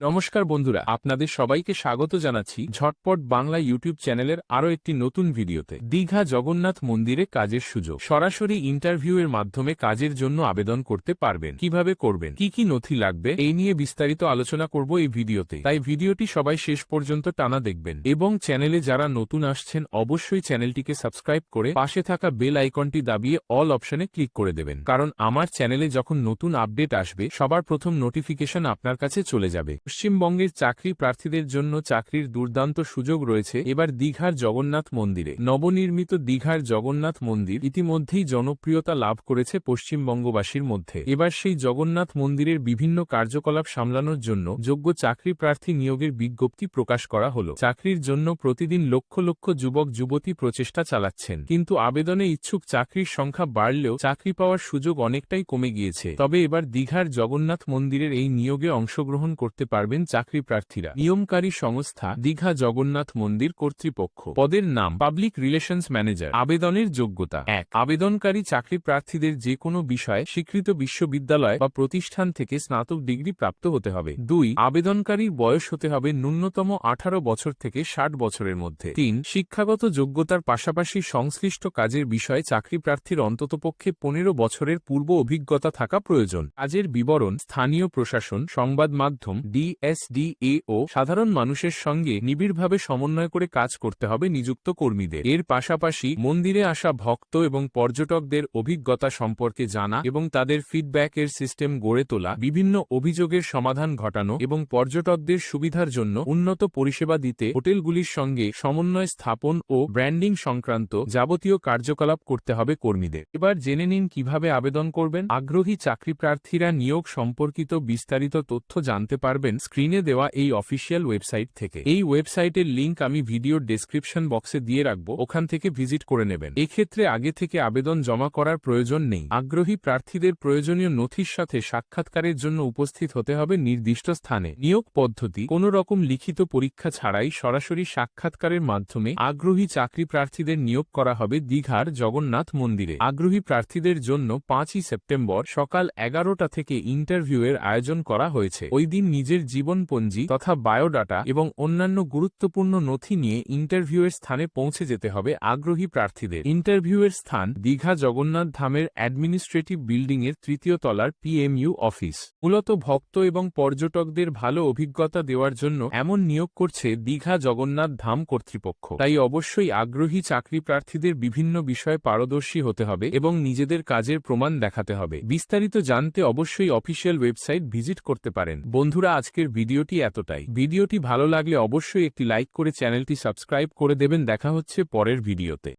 নমস্কার বন্ধুরা, আপনাদের সবাইকে স্বাগত জানাচ্ছি ঝটপট বাংলা ইউটিউব চ্যানেলের আরও একটি নতুন ভিডিওতে। দীঘা জগন্নাথ মন্দিরে কাজের সুযোগ। সরাসরি ইন্টারভিউ এর মাধ্যমে কাজের জন্য আবেদন করতে পারবেন। কীভাবে করবেন? কি কি নথি লাগবে? এই নিয়ে বিস্তারিত আলোচনা করব এই ভিডিওতে। তাই ভিডিওটি সবাই শেষ পর্যন্ত টানা দেখবেন। এবং চ্যানেলে যারা নতুন আসছেন, অবশ্যই চ্যানেলটিকে সাবস্ক্রাইব করে পাশে থাকা বেল আইকনটি দাবিয়ে অল অপশনে ক্লিক করে দেবেন। কারণ আমার চ্যানেলে যখন নতুন আপডেট আসবে, সবার প্রথম নোটিফিকেশন আপনার কাছে চলে যাবে। পশ্চিমবঙ্গের চাকরি প্রার্থীদের জন্য চাকরির দুর্দান্ত সুযোগ রয়েছে। এবার দীঘার জগন্নাথ মন্দিরে। নবনির্মিত দীঘার জগন্নাথ মন্দির ইতিমধ্যেই জনপ্রিয়তা লাভ করেছে পশ্চিমবঙ্গবাসীর মধ্যে। এবার সেই জগন্নাথ মন্দিরের বিভিন্ন কার্যকলাপ সামলানোর জন্য যোগ্য চাকরি প্রার্থী নিয়োগের বিজ্ঞপ্তি প্রকাশ করা হল। চাকরির জন্য প্রতিদিন লক্ষ লক্ষ যুবক, যুবতী প্রচেষ্টা চালাচ্ছেন। কিন্তু আবেদনে ইচ্ছুক চাকরির সংখ্যা বাড়লেও চাকরি পাওয়ার সুযোগ অনেকটাই কমে গিয়েছে। তবে এবার দীঘার জগন্নাথ মন্দিরের এই নিয়োগে অংশগ্রহণ করতে পারবেন চাকরি প্রার্থীরা। নিয়মকারী সংস্থা দীঘা জগন্নাথ মন্দির কর্তৃপক্ষ। পদের নাম পাবলিক রিলেশনস ম্যানেজার। আবেদনের যোগ্যতা এক। আবেদনকারী চাকরি প্রার্থীদের যে কোনো বিষয়ে স্বীকৃত বিশ্ববিদ্যালয় বা প্রতিষ্ঠান থেকে স্নাতক ডিগ্রি প্রাপ্ত হতে হবে। দুই, আবেদনকারীর বয়স হতে হবে ন্যূনতম আঠারো বছর থেকে ষাট বছরের মধ্যে। তিন, শিক্ষাগত যোগ্যতার পাশাপাশি সংশ্লিষ্ট কাজের বিষয়ে চাকরি প্রার্থীর অন্ততপক্ষে পনেরো বছরের পূর্ব অভিজ্ঞতা থাকা প্রয়োজন। কাজের বিবরণ স্থানীয় প্রশাসন, সংবাদ মাধ্যম ডিএসডিএ ও সাধারণ মানুষের সঙ্গে নিবিড়ভাবে সমন্বয় করে কাজ করতে হবে নিযুক্ত কর্মীদের। এর পাশাপাশি মন্দিরে আসা ভক্ত এবং পর্যটকদের অভিজ্ঞতা সম্পর্কে জানা এবং তাদের ফিডব্যাকের সিস্টেম গড়ে তোলা, বিভিন্ন অভিযোগের সমাধান ঘটানো এবং পর্যটকদের সুবিধার জন্য উন্নত পরিষেবা দিতে হোটেলগুলির সঙ্গে সমন্বয় স্থাপন ও ব্র্যান্ডিং সংক্রান্ত যাবতীয় কার্যকলাপ করতে হবে কর্মীদের। এবার জেনে নিন কীভাবে আবেদন করবেন। আগ্রহী চাকরি প্রার্থীরা নিয়োগ সম্পর্কিত বিস্তারিত তথ্য জানতে পারবেন স্ক্রিনে দেওয়া এই অফিসিয়াল ওয়েবসাইট থেকে। এই ওয়েবসাইটের লিঙ্ক আমি ভিডিওর ডেসক্রিপশন বক্সে দিয়ে রাখব, ওখান থেকে ভিজিট করে নেবেন। এক্ষেত্রে আগে থেকে আবেদন জমা করার প্রয়োজন নেই। আগ্রহী প্রার্থীদের প্রয়োজনীয় নথির সাথে সাক্ষাৎকারের জন্য উপস্থিত হতে হবে নির্দিষ্ট স্থানে। নিয়োগ পদ্ধতি, কোনো রকম লিখিত পরীক্ষা ছাড়াই সরাসরি সাক্ষাৎকারের মাধ্যমে আগ্রহী চাকরি প্রার্থীদের নিয়োগ করা হবে দীঘার জগন্নাথ মন্দিরে। আগ্রহী প্রার্থীদের জন্য পাঁচই সেপ্টেম্বর সকাল এগারোটা থেকে ইন্টারভিউ এর আয়োজন করা হয়েছে। ওই দিন নিজের জীবনপঞ্জি তথা বায়োডাটা এবং অন্যান্য গুরুত্বপূর্ণ নথি নিয়ে ইন্টারভিউয়ের স্থানে পৌঁছে যেতে হবে আগ্রহী প্রার্থীদের। ইন্টারভিউয়ের স্থান দীঘা জগন্নাথ ধামের অ্যাডমিনিস্ট্রেটিভ বিল্ডিং এর তৃতীয় তলার পিএমইউ অফিস। মূলত ভক্ত এবং পর্যটকদের ভালো অভিজ্ঞতা দেওয়ার জন্য এমন নিয়োগ করছে দীঘা জগন্নাথ ধাম কর্তৃপক্ষ। তাই অবশ্যই আগ্রহী চাকরি প্রার্থীদের বিভিন্ন বিষয়ে পারদর্শী হতে হবে এবং নিজেদের কাজের প্রমাণ দেখাতে হবে। বিস্তারিত জানতে অবশ্যই অফিসিয়াল ওয়েবসাইট ভিজিট করতে পারেন। বন্ধুরা আজকের ভিডিওটি এতটাই। ভিডিওটি ভালো লাগলে অবশ্যই একটি লাইক করে চ্যানেলটি সাবস্ক্রাইব করে দেবেন। দেখা হচ্ছে পরের ভিডিওতে।